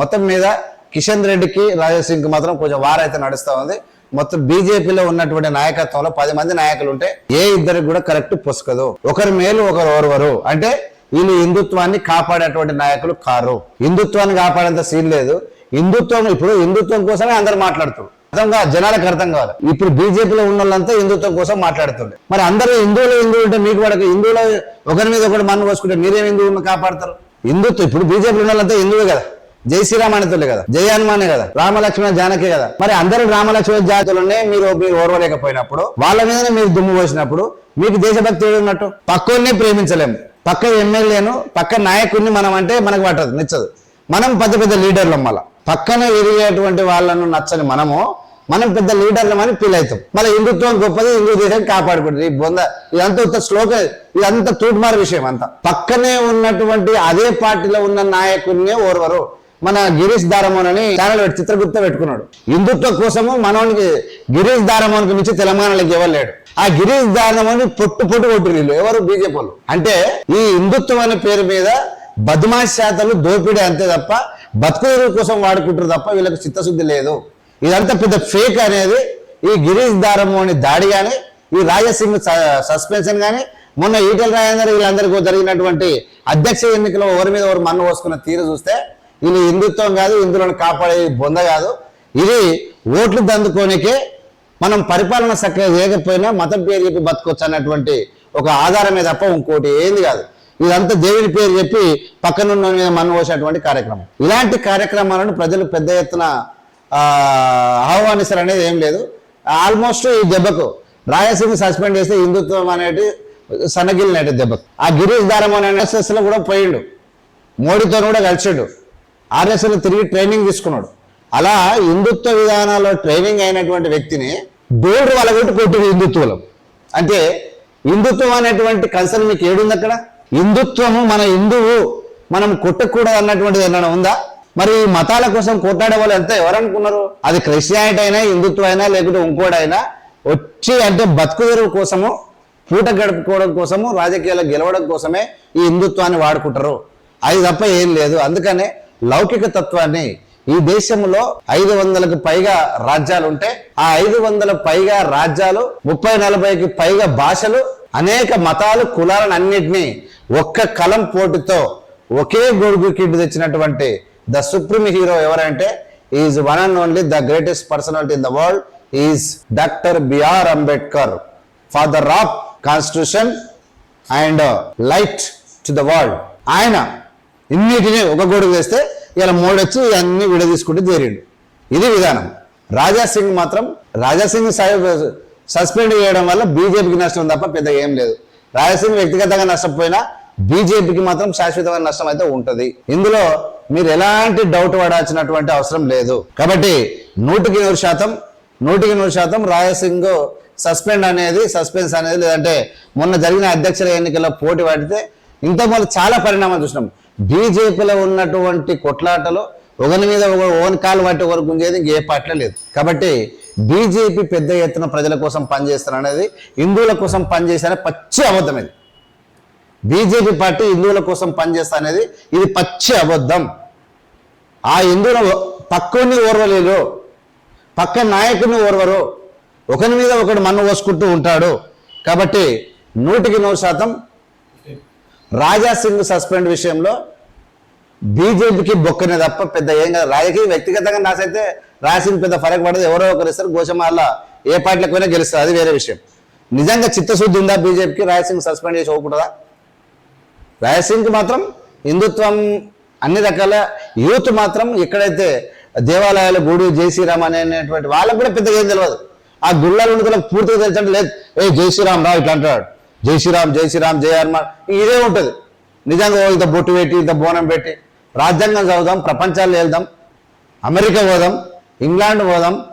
మొత్తం మీద కిషన్ రెడ్డికి రాజాసింగ్కి మాత్రం కొంచెం వారైతే నడుస్తూ ఉంది. మొత్తం బీజేపీలో ఉన్నటువంటి నాయకత్వంలో పది మంది నాయకులు ఉంటే ఏ ఇద్దరికి కూడా కరెక్ట్ పొసకదు. ఒకరి మేలు ఒకరు ఓర్వరు. అంటే వీళ్ళు హిందుత్వాన్ని కాపాడేటువంటి నాయకులు కారు. హిందుత్వాన్ని కాపాడేంత సీన్ లేదు. హిందుత్వం ఇప్పుడు హిందుత్వం కోసమే అందరు మాట్లాడుతారు అర్థం కాదు జనాలకు అర్థం కాదు ఇప్పుడు బీజేపీలో ఉన్న వాళ్ళంతా హిందుత్వం కోసం మాట్లాడుతుండే. మరి అందరూ హిందువులు హిందువులు ఉంటే మీకు కూడా హిందువులు ఒకరి మీద ఒకటి మన్ను పోసుకుంటే మీరేం హిందువులను కాపాడతారు? హిందుత్వం ఇప్పుడు బీజేపీలో ఉన్న వాళ్ళంతా హిందువే కదా. జై శ్రీరామ్ అనేతులే కదా. జై హనుమానే కదా. రామలక్ష్మణ జానకే కదా. మరి అందరూ రామలక్ష్మణ జాతులనే మీరు మీరు ఓర్వలేకపోయినప్పుడు వాళ్ళ మీదనే మీరు దుమ్ము పోసినప్పుడు మీకు దేశభక్తి ఉన్నట్టు? పక్కోనే ప్రేమించలేము. పక్క ఎమ్మెల్యేను పక్క నాయకుడిని మనం అంటే మనకు పట్టదు నచ్చదు. మనం పెద్ద పెద్ద లీడర్లు మళ్ళా. పక్కన ఎరిగేటువంటి వాళ్ళను నచ్చని మనము మనం పెద్ద లీడర్లం అని ఫీల్ అవుతాం. మళ్ళీ హిందుత్వం గొప్పది హిందూ దేశం కాపాడుకుంటుంది ఈ బొంద ఇదంతా శ్లోక ఇదంతా తూట్మార్ విషయం అంతా. పక్కనే ఉన్నటువంటి అదే పార్టీలో ఉన్న నాయకుడినే ఓర్వరు. మన గిరీష్ దారమోన్ అని ఛానల్ పెట్టి చిత్రగుప్త పెట్టుకున్నాడు. హిందుత్వం కోసము మనోనికి గిరీష్ దారమోన్కి మించి తెలంగాణలోకి ఇవ్వలేడు లేడు. ఆ గిరీష్ దారమోని పొట్టు పొట్టు కొట్టు వీళ్ళు ఎవరు బీజేపీ అంటే ఈ హిందుత్వం అనే పేరు మీద బద్మాష్ శాతలు దోపిడీ అంతే తప్ప బతుకుదెరువు కోసం వాడుకుంటారు తప్ప వీళ్ళకి చిత్తశుద్ధి లేదు. ఇదంతా పెద్ద ఫేక్ అనేది. ఈ గిరీష్ దారమోని దాడి కానీ ఈ రాజసింగ్ సస్పెన్షన్ కానీ మొన్న ఈటల రాజేందర్ వీళ్ళందరికీ జరిగినటువంటి అధ్యక్ష ఎన్నికలో ఎవరి మీద ఎవరు మన్ను పోసుకున్న తీరు చూస్తే వీళ్ళు హిందుత్వం కాదు హిందువులను కాపాడే బొంద కాదు. ఇది ఓట్లు దందుకోనికే మనం పరిపాలన చక్కగా చేయకపోయినా మతం పేరు చెప్పి బతకొచ్చు అన్నటువంటి ఒక ఆధారమే తప్ప ఇంకోటి ఏంది కాదు. ఇదంతా దేవుని పేరు చెప్పి పక్కనున్న మీద మనం పోసేటువంటి కార్యక్రమం. ఇలాంటి కార్యక్రమాలను ప్రజలు పెద్ద ఎత్తున ఆహ్వానిస్తారు అనేది ఏం లేదు. ఆల్మోస్ట్ ఈ దెబ్బకు రాయలసీమ సస్పెండ్ చేస్తే హిందుత్వం అనేది సన్నగిలినట్టు దెబ్బకు. ఆ గిరీష్ దారం అనే ఎన్ఎస్ఎస్లో కూడా పోయిండు. మోడీతో కూడా కలిసిండు. ఆర్ఎస్ఎస్ తిరిగి ట్రైనింగ్ తీసుకున్నాడు. అలా హిందుత్వ విధానాల్లో ట్రైనింగ్ అయినటువంటి వ్యక్తిని డోల్డ్ వాళ్ళగొట్టి కొట్టింది హిందుత్వం అంటే హిందుత్వం అనేటువంటి కన్సర్న్ మీకు ఏడుంది అక్కడ? హిందుత్వము మన హిందువు మనం కొట్టకూడదు అన్నటువంటిది ఏమైనా ఉందా? మరి ఈ మతాల కోసం కొట్లాడే వాళ్ళు ఎంత ఎవరనుకున్నారు? అది క్రిస్టియానిటీ అయినా హిందుత్వం అయినా లేకుంటే ఇంకోడైనా వచ్చి అంటే బతుకు తెరువు కోసము పూట గడుపుకోవడం కోసము రాజకీయాలు గెలవడం కోసమే ఈ హిందుత్వాన్ని వాడుకుంటారు. అది తప్ప ఏం లేదు. అందుకనే లౌకిక తత్వాన్ని ఈ దేశంలో ఐదు వందలకు పైగా రాజ్యాలు ఉంటే ఆ ఐదు వందల పైగా రాజ్యాలు ముప్పై నలభైకి పైగా భాషలు అనేక మతాలు కులాలను అన్నిటినీ ఒక్క కలం పోటుతో ఒకే గొడుగు కింద తెచ్చినటువంటి ద సుప్రీం హీరో ఎవరంటే is one and only the greatest personality in the world is doctor B R Ambedkar father of constitution and light to the world ఆయన ఇన్నిటిని ఒక గొడుగు వేస్తే ఇలా మూడొచ్చి ఇవన్నీ విడదీసుకుంటూ చేరిండు ఇది విధానం. రాజా సింగ్ మాత్రం రాజా సింగ్ సస్పెండ్ చేయడం వల్ల బీజేపీకి నష్టం తప్ప పెద్ద ఏం లేదు. రాజాసింగ్ వ్యక్తిగతంగా నష్టపోయినా బీజేపీకి మాత్రం శాశ్వతమైన నష్టం అయితే ఉంటుంది. ఇందులో మీరు ఎలాంటి డౌట్ పడాల్సినటువంటి అవసరం లేదు. కాబట్టి నూటికి నూరు శాతం నూటికి నూరు శాతం రాజసింగ్ సస్పెండ్ అనేది సస్పెన్స్ అనేది లేదంటే మొన్న జరిగిన అధ్యక్షుల ఎన్నికల్లో పోటీ పడితే ఇంతకుముందు చాలా పరిణామాలు చూసినాం. బీజేపీలో ఉన్నటువంటి కొట్లాటలు ఒకరి మీద ఒక ఓన్ కాల్ వాటి వరకు ఉండేది ఇంకే పార్టీలో లేదు. కాబట్టి బీజేపీ పెద్ద ఎత్తున ప్రజల కోసం పనిచేస్తారు అనేది హిందువుల కోసం పనిచేస్తారనే పచ్చి అబద్ధం ఇది. బీజేపీ పార్టీ హిందువుల కోసం పనిచేస్తా అనేది ఇది పచ్చి అబద్ధం. ఆ హిందువుల పక్కని ఓర్వలేరు. పక్క నాయకుని ఓర్వరు. ఒకరి మీద ఒకడు మన్ను పోసుకుంటూ ఉంటాడు. కాబట్టి నూటికి నూరు శాతం రాజా సింగ్ సస్పెండ్ విషయంలో బీజేపీకి బొక్కనే తప్ప పెద్ద ఏం కాదు. రాజకీయ వ్యక్తిగతంగా నాసైతే రాసింగ్ పెద్ద ఫరక్ పడదు. ఎవరో ఒకరు ఇస్తారు గోషమాల ఏ పార్టీలకు పోయినా గెలుస్తారు. అది వేరే విషయం. నిజంగా చిత్తశుద్ధి ఉందా బీజేపీకి? రాయసింగ్ సస్పెండ్ చేసి పోకూడదా రాయసింగ్కి మాత్రం హిందుత్వం అన్ని రకాల యూత్ మాత్రం ఎక్కడైతే దేవాలయాలు గూడు జయశ్రీరామ్ అనేటువంటి వాళ్ళకు కూడా పెద్దగా ఏం తెలియదు ఆ గుళ్ళలు ఉండుకులకు పూర్తిగా తెలిసంటే లేదు. ఏ జై శ్రీరామ్ ఇట్లా అంటాడు. జై శ్రీరామ్ జై శ్రీరామ్ జయ హనుమాన్. ఇదే ఉంటుంది. నిజంగా ఇంత బొట్టు పెట్టి ఇంత బోనం పెట్టి రాజ్యాంగం చదువుదాం ప్రపంచాలు వెళ్దాం అమెరికా పోదాం ఇంగ్లాండ్ పోదాం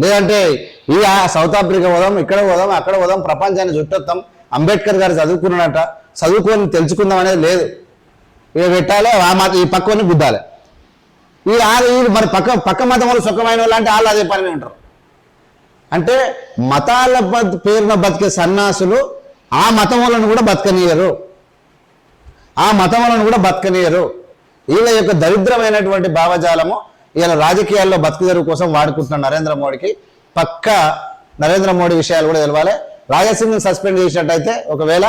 లేదంటే ఈ సౌత్ ఆఫ్రికా పోదాం ఇక్కడ పోదాం అక్కడ పోదాం ప్రపంచాన్ని చుట్టొత్తాం అంబేద్కర్ గారు చదువుకున్నాడట. చదువుకొని తెలుసుకుందాం అనేది లేదు. ఇక పెట్టాలి ఆ మత ఈ పక్కని గుద్దాలి. ఈ ఆ- ఈ మరి పక్క పక్క మతం వాళ్ళు సుఖమైన వాళ్ళు అంటే వాళ్ళు అదే పని ఉంటారు. అంటే మతాల పేరున బతికే సన్యాసులు ఆ మతం వాళ్ళను కూడా బతకనీయరు. ఆ మతం వాళ్ళను కూడా బతకనీయరు. వీళ్ళ యొక్క దరిద్రమైనటువంటి భావజాలము వీళ్ళ రాజకీయాల్లో బతుకు కోసం వాడుకుంటున్న నరేంద్ర మోడీకి పక్క నరేంద్ర మోడీ విషయాలు కూడా తెలవాలి. రాజసింగ్ సస్పెండ్ చేసినట్టయితే ఒకవేళ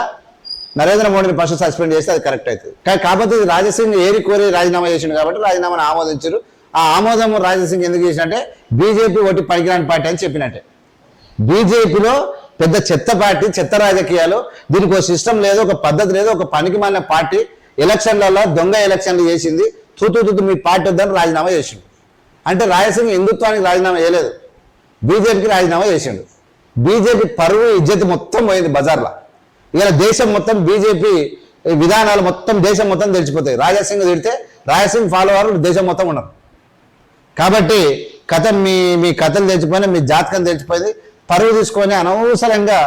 నరేంద్ర మోడీని ఫస్ట్ సస్పెండ్ చేస్తే అది కరెక్ట్ అవుతుంది. కానీ కాకపోతే రాజసింగ్ ఏరి కోరి రాజీనామా చేసిండు కాబట్టి రాజీనామాను ఆమోదించారు. ఆ ఆమోదం రాజసింగ్ ఎందుకు చేసినట్టే? బీజేపీ ఒకటి పనికిరాని పార్టీ అని చెప్పినట్టే. బీజేపీలో పెద్ద చెత్త పార్టీ చెత్త రాజకీయాలు. దీనికి ఒక సిస్టమ్ లేదు ఒక పద్ధతి లేదు ఒక పనికి మాలిన పార్టీ ఎలక్షన్లలో దొంగ ఎలక్షన్లు చేసింది. తూతూ తూతూ మీ పార్టీ వద్దని రాజీనామా చేసిండు. అంటే రాయలసీమ హిందుత్వానికి రాజీనామా చేయలేదు. బీజేపీకి రాజీనామా చేసిండు. బీజేపీ పరువు ఇజ్జత్ మొత్తం పోయింది బజార్లో. ఇలా దేశం మొత్తం బీజేపీ విధానాలు మొత్తం దేశం మొత్తం తెలిసిపోతాయి. రాజాసింగ్ తిడితే రాజసింగ్ ఫాలోవర్ దేశం మొత్తం ఉన్నారు కాబట్టి కథ మీ మీ కథలు తెచ్చిపోయినా మీ జాతకం తెచ్చిపోయింది పరువు తీసుకొని అనవసరంగా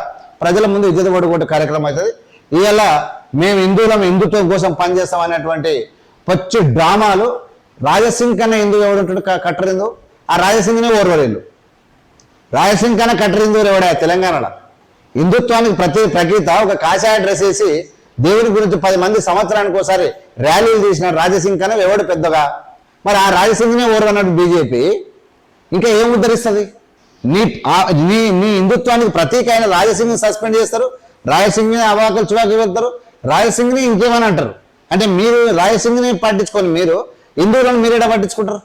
ప్రజల ముందు విద్యుత్ పడుకోవడం కార్యక్రమం అవుతుంది. ఇవాళ మేము హిందువులం హిందుత్వం కోసం పనిచేస్తాం అనేటువంటి పచ్చి డ్రామాలు రాజసింగ్ కన్నా హిందువు ఎవడుంటాడు కట్టరిందు ఆ రాజసింగ్నే ఓర్వలేళ్ళు రాజసింగ్ కన్నా కట్టరిందు ఎవడా తెలంగాణలో. హిందుత్వానికి ప్రతి ప్రకీత ఒక కాషాయ డ్రెస్ వేసి దేవుని గురించి పది మంది సంవత్సరానికి ఒకసారి ర్యాలీలు తీసిన రాజసింగ్ కన్నా ఎవడు పెద్దగా? మరి ఆ రాజసింగ్నే ఓర్వన్నట్టు బీజేపీ? ఇంకా ఏం ఉద్ధరిస్తుంది? నీ నీ నీ హిందుత్వానికి ప్రతీక అయిన రాజసింగ్ని సస్పెండ్ చేస్తారు. రాయసింగ్ని అవాకులు చువాకులు వెళ్తారు రాయసింగ్ని ఇంకేమని అంటారు? అంటే మీరు రాయసింగ్ని పట్టించుకొని మీరు హిందువులను మీరేడ పట్టించుకుంటారు?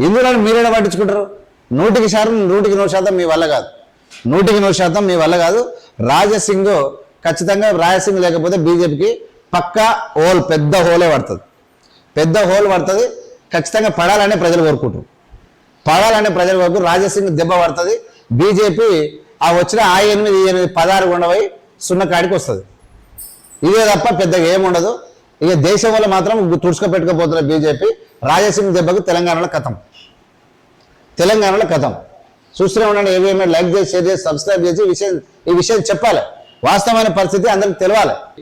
హిందువులను మీరేడ పట్టించుకుంటారు? నూటికి శాతం నూటికి నూరు శాతం మీ వల్ల కాదు. నూటికి నూరు శాతం మీ వల్ల కాదు. రాజసింగ్ ఖచ్చితంగా రాయసింగ్ లేకపోతే బీజేపీకి పక్కా హోల్ పెద్ద హోలే పడుతుంది. పెద్ద హోల్ పడుతుంది. ఖచ్చితంగా పడాలనే ప్రజలు కోరుకుంటారు. పడాలని ప్రజల వరకు రాజసింగ్ దెబ్బ పడుతుంది. బీజేపీ ఆ వచ్చిన ఆ ఎనిమిది ఎనిమిది పదహారు ఉండవై సున్న కాడికి వస్తుంది. ఇదే తప్ప పెద్దగా ఏముండదు ఇక దేశం వల్ల మాత్రం తుడుచుకోపెట్టుకోపోతున్న బీజేపీ రాజసింగ్ దెబ్బకు తెలంగాణలో కథం. తెలంగాణలో కథం. చూస్తూనే ఉండండి ఏమేమి లైక్ చేసి షేర్ చేసి సబ్స్క్రైబ్ చేసి ఈ విషయం ఈ విషయం చెప్పాలి. వాస్తవమైన పరిస్థితి అందరికి తెలవాలి.